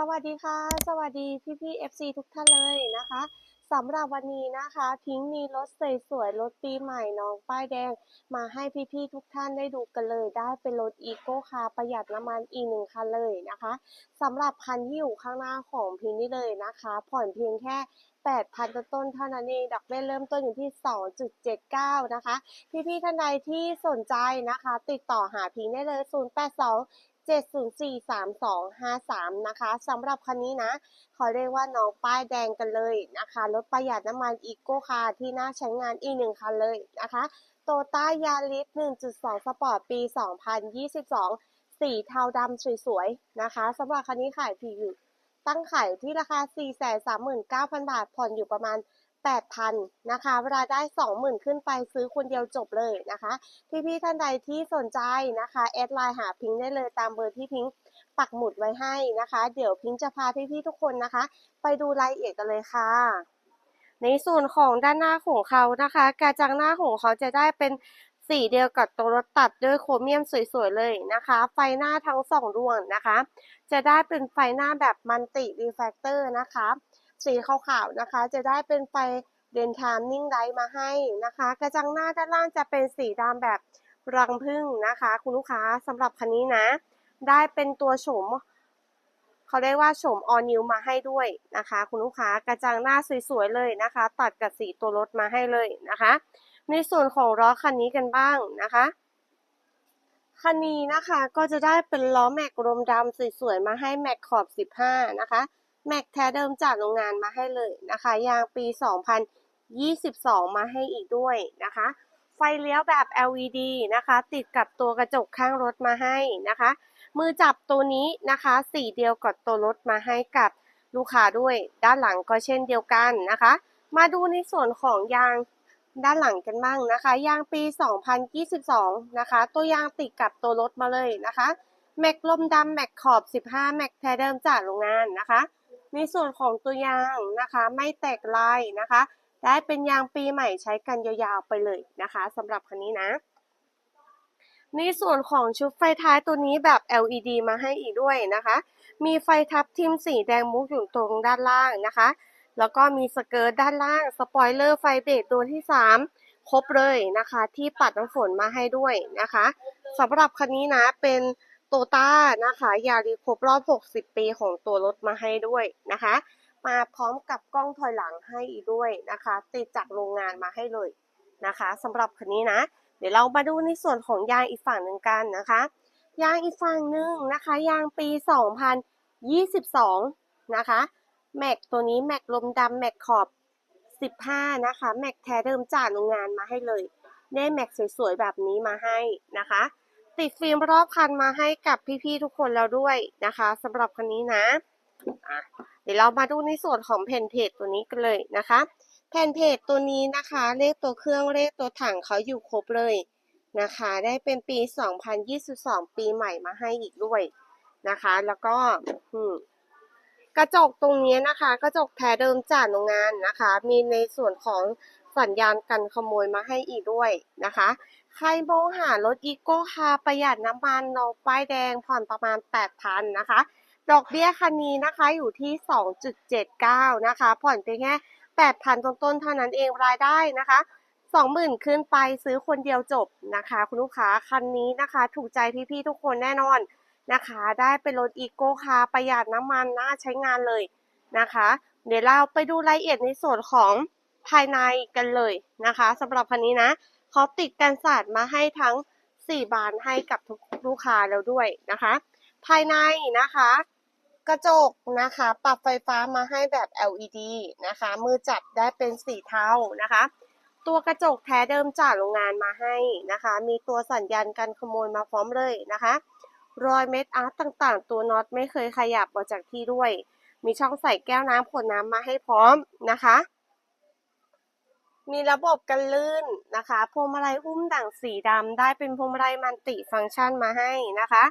สวัสดีค่ะ สวัสดีพี่พี่ FC ทุกท่านเลยนะคะสำหรับวันนี้นะคะพิงมีรถสวยๆรถปีใหม่น้องป้ายแดง มาให้พี่ๆทุกท่านได้ดูกันเลย ได้เป็นรถอีโก้คาร์ประหยัดน้ำมันอีกหนึ่งคันเลยนะคะสำหรับคันที่อยู่ข้างหน้าของพิงนี่เลยนะคะ ผ่อนเพียงแค่8,000ต้นๆเท่านั้นเองดอกเบี้ยเริ่มต้นอยู่ที่ 2.79 นะคะ พี่ๆท่านใดที่สนใจนะคะ ติดต่อหาพิงได้เลย 082 7043253 นะคะสำหรับคันนี้นะขอเรียกว่าน้องป้ายแดงกันเลยนะคะรถประหยัดน้ำมันอีโก้คาร์ที่น่าใช้งานอีกหนึ่งคันเลยนะคะโตต้ายาริส1.2 สปอร์ตปี 2022 สีเทาดำสวยๆนะคะสำหรับคันนี้ขายผีอยู่ตั้งขายที่ราคา 439,000 บาท ผ่อนอยู่ประมาณ 8,000นะคะเวลาได้ 20,000 ขึ้นไปซื้อคนเดียวจบเลยนะคะพี่ๆท่านใดที่สนใจนะคะแอดไลน์หาพิงค์ได้เลยตามเบอร์ที่พิงค์ปักหมุดไว้ให้นะคะ เดี๋ยวพิงค์จะพาพี่ๆทุกคนนะคะ ไปดูรายละเอียดกันเลยค่ะ ในส่วนของด้านหน้าของเขานะคะกระจังหน้าของเขาจะได้เป็นสีเดียวกับตัวรถตัดด้วยโครเมียมสวยๆเลยนะคะ ไฟหน้าทั้งสองดวงนะคะ จะได้เป็นไฟหน้าแบบมันติรีแฟกเตอร์นะคะ สีขาวๆนะคะ จะได้เป็นไฟเดนทามนิ่งไดมาให้นะคะ กระจังหน้าด้านล่างจะเป็นสีดำแบบรังผึ้งนะคะ คุณลูกค้าสำหรับคันนี้นะ ได้เป็นตัวโฉมเขาเรียกว่าโฉมออนิวมาให้ด้วยนะคะ คุณลูกค้ากระจังหน้าสวยๆเลยนะคะ ตัดกับสีตัวรถมาให้เลยนะคะ ในส่วนของล้อคันนี้กันบ้างนะคะคันนี้นะคะก็จะได้เป็นล้อแม็กรมดำสวยๆมาให้แม็กขอบ 15 นะคะ แม็กแท้เดิมจากโรงงานมาให้เลยนะคะ ยางปี 2022 มาให้อีกด้วยนะคะ ไฟเลี้ยวแบบ LED นะคะ ติดกับตัวกระจกข้างรถมาให้นะคะ มือจับตัวนี้นะคะสีเดียวกับตัวรถมาให้กับลูกค้าด้วย ด้านหลังก็เช่นเดียวกันนะคะ มาดูในส่วนของยางด้านหลังกันบ้างนะคะ ยางปี 2022 นะคะ ตัวยางติดกับตัวรถมาเลยนะคะ แม็กลมดำแม็กขอบ 15 แม็กแท้เดิมจากโรงงานนะคะ ในส่วนของตัวยางนะคะไม่แตกลายนะคะ ได้เป็นยางปีใหม่ใช้กันยาวๆไปเลยนะคะสำหรับคันนี้นะ ในส่วนของชุดไฟท้ายตัวนี้แบบ LED มาให้อีกด้วยนะคะ มีไฟทับทิมสีแดงมุกอยู่ตรงด้านล่างนะคะ แล้วก็มีสเกิร์ตด้านล่าง สปอยเลอร์ไฟเบรกตัวที่ 3 ครบเลยนะคะ ที่ปัดน้ำฝนมาให้ด้วยนะคะสำหรับคันนี้นะเป็น โตต้านะคะยาริครบรอบ 60 ปีของตัวรถมาให้ด้วยนะคะ มาพร้อมกับกล้องถอยหลังให้อีกด้วยนะคะ ติดจากโรงงานมาให้เลยนะคะสำหรับคันนี้นะ เดี๋ยวเรามาดูในส่วนของยางอีกฝั่งหนึ่งกันนะคะ ยางอีกฝั่งหนึ่งนะคะ ยางปี 2022 นะคะแม็กตัวนี้แม็กลมดำแม็กขอบ 15 นะคะแม็กแท้เดิมจากโรงงานมาให้เลย ได้แม็กสวยๆแบบนี้มาให้นะคะ ติดฟิล์มรอบคันมาให้กับพี่ๆทุกคนแล้วด้วยนะคะสำหรับคันนี้นะะเดี๋ยวเรามาดูในส่วนของแผ่นเพจตัวนี้กันเลยนะคะ แผ่นเพจตัวนี้นะคะ เลขตัวเครื่องเลขตัวถังเขาอยู่ครบเลยนะคะ ได้เป็นปี 2022 ปีใหม่มาให้อีกด้วยนะคะ แล้วก็กระจกตรงนี้นะคะ กระจกแท้เดิมจากโรงงานนะคะ มีในส่วนของสัญญาณกันขโมยมาให้อีกด้วยนะคะ ใครมองหารถอีโก้คาประหยัดน้ำมันน้องป้ายแดงผ่อนประมาณ 8,000นะคะ ดอกเบี้ยคันนี้นะคะอยู่ที่ 2.79 นะคะ ผ่อนเพียงแค่ 8,000 ต้นๆเท่านั้นเองรายได้นะคะ20,000 ขึ้นไปซื้อคนเดียวจบนะคะ คุณลูกค้าคันนี้นะคะ ถูกใจพี่ๆทุกคนแน่นอนนะคะ ได้เป็นรถอีโก้คาประหยัดน้ำมันน่าใช้งานเลยนะคะ เดี๋ยวเราไปดูรายละเอียดในส่วนของภายในกันเลยนะคะสำหรับคันนี้นะ เขาติดกันศาสตร์มาให้ทั้ง 4 บานให้กับทุกลูกค้าแล้วด้วยนะคะ ภายในนะคะ กระจกนะคะ ปรับไฟฟ้ามาให้แบบ LED นะคะ มือจับได้เป็นสีเทานะคะ ตัวกระจกแท้เดิมจากโรงงานมาให้นะคะ มีตัวสัญญาณกันขโมยมาพร้อมเลยนะคะรอยเม็ดอาร์ตต่างๆ ตัวน็อตไม่เคยขยับออกจากที่ด้วย มีช่องใส่แก้วน้ำขวดน้ำมาให้พร้อมนะคะ มีระบบกันลื่นนะคะพวงมาลัยหุ้มด่างสีดำได้เป็นพวงมาลัยมันติฟังก์ชันมาให้นะคะ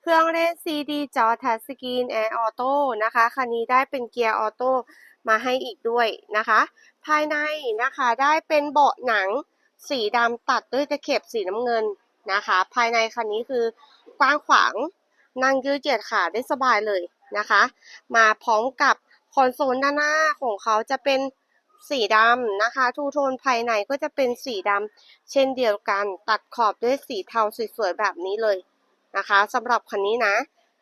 เครื่องเล่น CD จอทัชสกรีนแอร์ออโต้นะคะคันนี้ได้เป็นเกียร์ออโต้มาให้อีกด้วยนะคะ ภายในนะคะได้เป็นเบาะหนังสีดำตัดด้วยตะเข็บสีน้ำเงินนะคะ ภายในคันนี้คือกว้างขวางนั่งยืดเหยียดขาได้สบายเลยนะคะ มาพร้อมกับคอนโซลด้านหน้าของเขาจะเป็น สีดำนะคะ ทูโทนภายในก็จะเป็นสีดำเช่นเดียวกัน ตัดขอบด้วยสีเทาสวยๆแบบนี้เลยนะคะสำหรับคันนี้นะ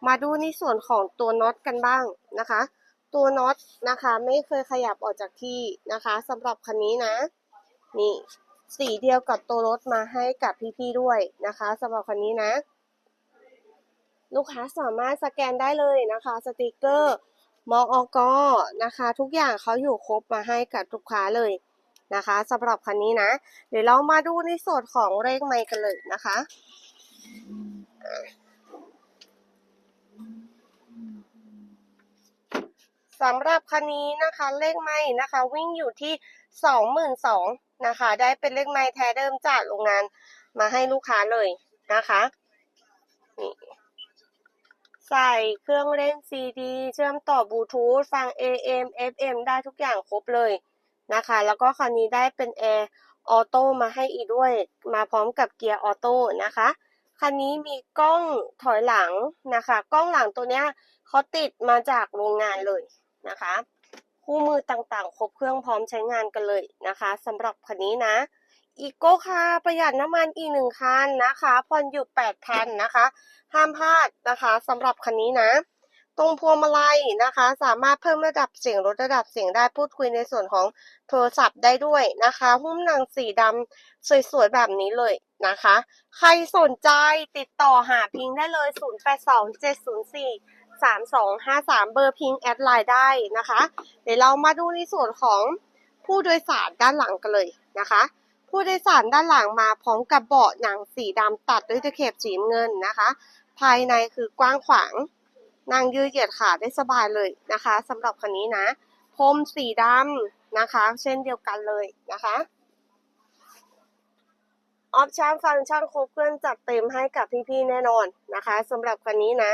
มาดูในส่วนของตัวน็อตกันบ้างนะคะ ตัวน็อตนะคะไม่เคยขยับออกจากที่นะคะสำหรับคันนี้นะ นี่สีเดียวกับตัวรถมาให้กับพี่ๆด้วยนะคะสำหรับคันนี้นะ ลูกค้าสามารถสแกนได้เลยนะคะ สติกเกอร์ มอกอกนะคะ ทุกอย่างเขาอยู่ครบมาให้กับลูกค้าเลยนะคะสำหรับคันนี้นะ เดี๋ยวเรามาดูในส่วนของเลขไมค์กันเลยนะคะสำหรับคันนี้นะคะเลขไม้นะคะ วิ่งอยู่ที่สองหมื่นสองนะคะ ได้เป็นเลขไม้แท้เดิมจากโรงงานมาให้ลูกค้าเลยนะคะนี่ ใส่เครื่องเล่นซีดี เชื่อมต่อบลูทูธฟัง AM FM ได้ทุกอย่างครบเลยนะคะ แล้วก็คันนี้ได้เป็นแอร์ออโต้มาให้อีกด้วย มาพร้อมกับเกียร์ออโต้นะคะ คันนี้มีกล้องถอยหลังนะคะ กล้องหลังตัวเนี้ยเขาติดมาจากโรงงานเลยนะคะ คู่มือต่างๆ ครบเครื่องพร้อมใช้งานกันเลยนะคะสำหรับคันนี้นะ อีโก้คาร์ประหยัดน้ำมันอีกหนึ่งคันนะคะ ผ่อนอยู่แปดพันนะคะ ห้ามพลาดนะคะสำหรับคันนี้นะ ตรงพวงมาลัยนะคะ สามารถเพิ่มระดับเสียงลดระดับเสียงได้พูดคุยในส่วนของโทรศัพท์ได้ด้วยนะคะ หุ้มหนังสีดำสวยๆแบบนี้เลยนะคะ ใครสนใจติดต่อหาพิงได้เลย 082704 3253 เบอร์พิงแอดไลน์ได้นะคะ เดี๋ยวเรามาดูในส่วนของผู้โดยสารด้านหลังกันเลยนะคะ ผู้โดยสารด้านหลังมาพร้อมกับเบาะหนังสีดำตัดด้วยตะเข็บสีเงินนะคะ ภายในคือกว้างขวางนั่งยืดเหยียดขาได้สบายเลยนะคะสำหรับคันนี้นะพรมสีดำนะคะ เช่นเดียวกันเลยนะคะออปชั่นฟังก์ชันครบเครื่องจัดเต็มให้กับพี่ๆแน่นอนนะคะสำหรับคันนี้นะ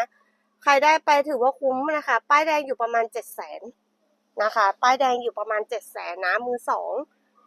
ใครได้ไปถือว่าคุ้มนะคะ ป้ายแดงอยู่ประมาณเจ็ดแสนนะคะ ป้ายแดงอยู่ประมาณเจ็ดแสนนะมือสอง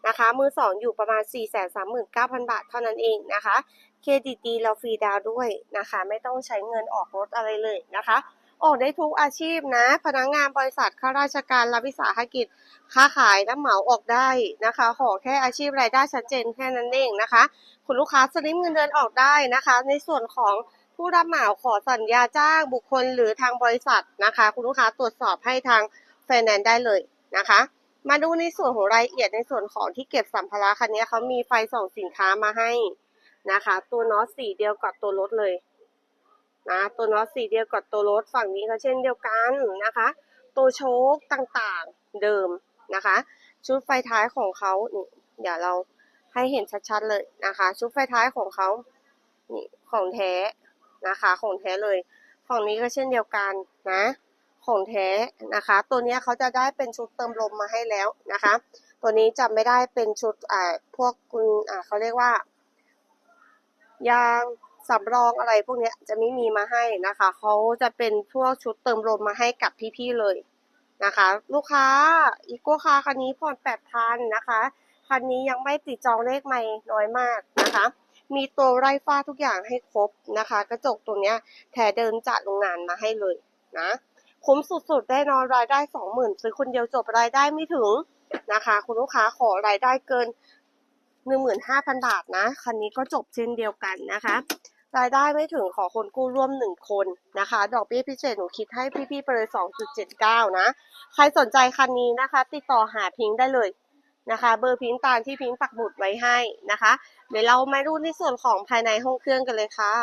นะคะ มือสองอยู่ประมาณสี่แสนสามหมื่นเก้าพันบาทเท่านั้นเองนะคะ เครดิตดีเราฟรีดาวด้วยนะคะ ไม่ต้องใช้เงินออกรถอะไรเลยนะคะ ออกได้ทุกอาชีพนะ พนักงานบริษัทข้าราชการรับวิสาหกิจ ค้าขายรับเหมาออกได้นะคะ ขอแค่อาชีพรายได้ชัดเจนแค่นั้นเองนะคะ คุณลูกค้าสลิปเงินเดือนออกได้นะคะ ในส่วนของผู้รับเหมาขอสัญญาจ้างบุคคลหรือทางบริษัทนะคะ คุณลูกค้าตรวจสอบให้ทางไฟนแนนซ์ได้เลยนะคะ มาดูในส่วนของรายละเอียดในส่วนของที่เก็บสัมภาระคันนี้เขามีไฟส่องสินค้ามาให้นะคะ ตัวน็อตสีเดียวกับตัวรถเลยนะตัวน็อตสีเดียวกับตัวรถฝั่งนี้ก็เช่นเดียวกันนะคะ ตัวโชคต่างๆเดิมนะคะ ชุดไฟท้ายของเขานี่เดี๋ยวเราให้เห็นชัดๆเลยนะคะ ชุดไฟท้ายของเขานี่ของแท้นะคะ ของแท้เลยฝั่งนี้ก็เช่นเดียวกันนะ ของแท้นะคะ ตัวนี้เขาจะได้เป็นชุดเติมลมมาให้แล้วนะคะ ตัวนี้จะไม่ได้เป็นชุดอ่าพวกคุณอ่าเขาเรียกว่า ยางสำรองอะไรพวกนี้จะไม่มีมาให้นะคะเขาจะเป็นพวกชุดเติมลมมาให้กับพี่ๆเลยนะคะ ลูกค้าอีโก้คาคันนี้ผ่อนแปดพันนะคะคันนี้ยังไม่ติดจองเลขใหม่น้อยมากนะคะ มีตัวไร้ฟ้าทุกอย่างให้ครบนะคะ กระจกตัวเนี้ยแถเดิมจากโรงงานมาให้เลยนะ คุ้มสุดๆแน่นอนรายได้สองหมื่นซื้อคนเดียวจบรายได้ไม่ถึงนะคะ คุณลูกค้าขอรายได้เกินหนึ่งหมื่นห้าพันบาทนะคันนี้ก็จบเช่นเดียวกันนะคะ รายได้ไม่ถึงขอคนกู้ร่วมหนึ่งคนนะคะ ดอกเบี้ยพิเศษหนูคิดให้พี่ๆไปเลยสองจุดเจ็ดเก้านะ ใครสนใจคันนี้นะคะ ติดต่อหาพิงค์ได้เลยนะคะ เบอร์พิงค์ตามที่พิงค์ปักหมุดไว้ให้นะคะ เดี๋ยวเรามาดูในส่วนของภายในห้องเครื่องกันเลยค่ะ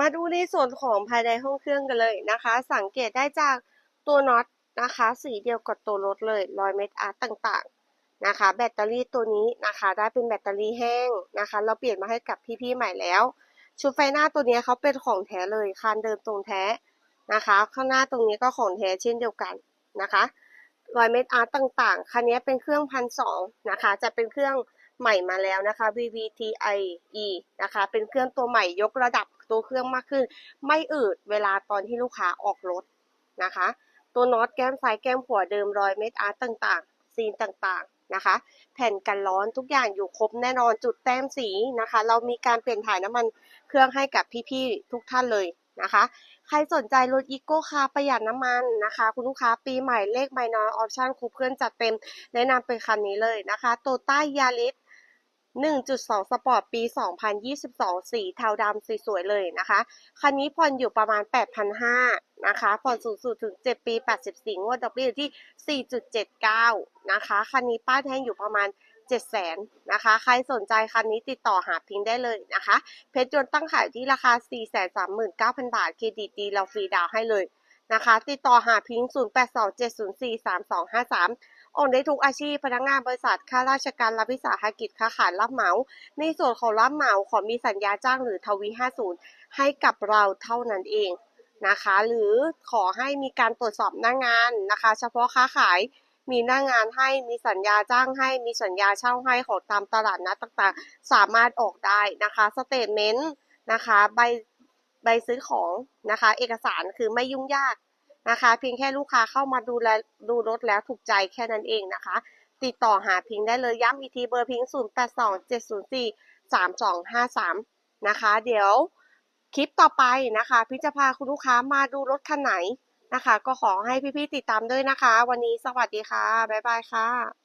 มาดูในส่วนของภายในห้องเครื่องกันเลยนะคะ สังเกตได้จากตัวน็อตนะคะ สีเดียวกับตัวรถเลยรอยเม็ดอาร์ตต่างๆนะคะ แบตเตอรี่ตัวนี้นะคะ ได้เป็นแบตเตอรี่แห้งนะคะ เราเปลี่ยนมาให้กับพี่ๆใหม่แล้ว ชุดไฟหน้าตัวนี้เขาเป็นของแท้เลยคานเดิมตรงแท้นะคะ ข้างหน้าตรงนี้ก็ของแท้เช่นเดียวกันนะคะรอยเม็ดอาร์ตต่างๆ คันนี้เป็นเครื่องพันสองนะคะ จะเป็นเครื่อง ใหม่มาแล้วนะคะ VVTIe นะคะ เป็นเครื่องตัวใหม่ยกระดับตัวเครื่องมากขึ้น ไม่อืดเวลาตอนที่ลูกค้าออกรถนะคะ ตัวน็อตแก้มซ้ายแก้มขวาเดิมรอยเม็ดอาร์ตต่างๆ ซีนต่างๆนะคะ แผ่นกันร้อนทุกอย่างอยู่ครบแน่นอนจุดแต้มสีนะคะ เรามีการเปลี่ยนถ่ายน้ำมันเครื่องให้กับพี่ๆทุกท่านเลยนะคะ ใครสนใจรถอีโก้คาร์ประหยัดน้ำมันนะคะ คุณลูกค้าปีใหม่เลขไม่น้อยออปชั่นครบเครื่องจัดเต็ม แนะนำเป็นคันนี้เลยนะคะโตต้ายาริส 1.2 สปอร์ตปี 2022 สีเทาดำสวยๆเลยนะคะ คันนี้ผ่อนอยู่ประมาณ 8,500นะคะ ผ่อนสูงสุดถึง 7 ปี 84 งวดดอกเบี้ยอยู่ที่ 4.79 นะคะ คันนี้ป้ายแทงอยู่ประมาณ 700,000นะคะ ใครสนใจคันนี้ติดต่อหาพิงค์ได้เลยนะคะ เพชรยนต์ตั้งขายที่ราคา 439,000 บาท เครดิตดีเราฟรีดาวให้เลยนะคะ ติดต่อหาพิงค์0827043253 โอนได้ทุกอาชีพพนักงานบริษัทข้าราชการรับวิสาหกิจค้าขายรับเหมา ในส่วนของรับเหมาขอมีสัญญาจ้างหรือทวี 50 ให้กับเราเท่านั้นเองนะคะ หรือขอให้มีการตรวจสอบหน้างานนะคะ เฉพาะค้าขายมีหน้างานให้มีสัญญาจ้างให้ มีสัญญาเช่าให้ของตามตลาดนัดต่างๆ สามารถออกได้นะคะสเตทเมนต์นะคะใบใบซื้อของนะคะ เอกสารคือไม่ยุ่งยาก นะคะ เพียงแค่ลูกค้าเข้ามาดูแลดูรถแล้วถูกใจแค่นั้นเองนะคะ ติดต่อหาพิงได้เลยย้ำอีกทีเบอร์พิง 0 8 2 7 0 4 3 2 5 3 นะคะ เดี๋ยวคลิปต่อไปนะคะพี่จะพาคุณลูกค้ามาดูรถคันไหนนะคะ ก็ขอให้พี่ๆติดตามด้วยนะคะ วันนี้สวัสดีค่ะ บ๊ายบายค่ะ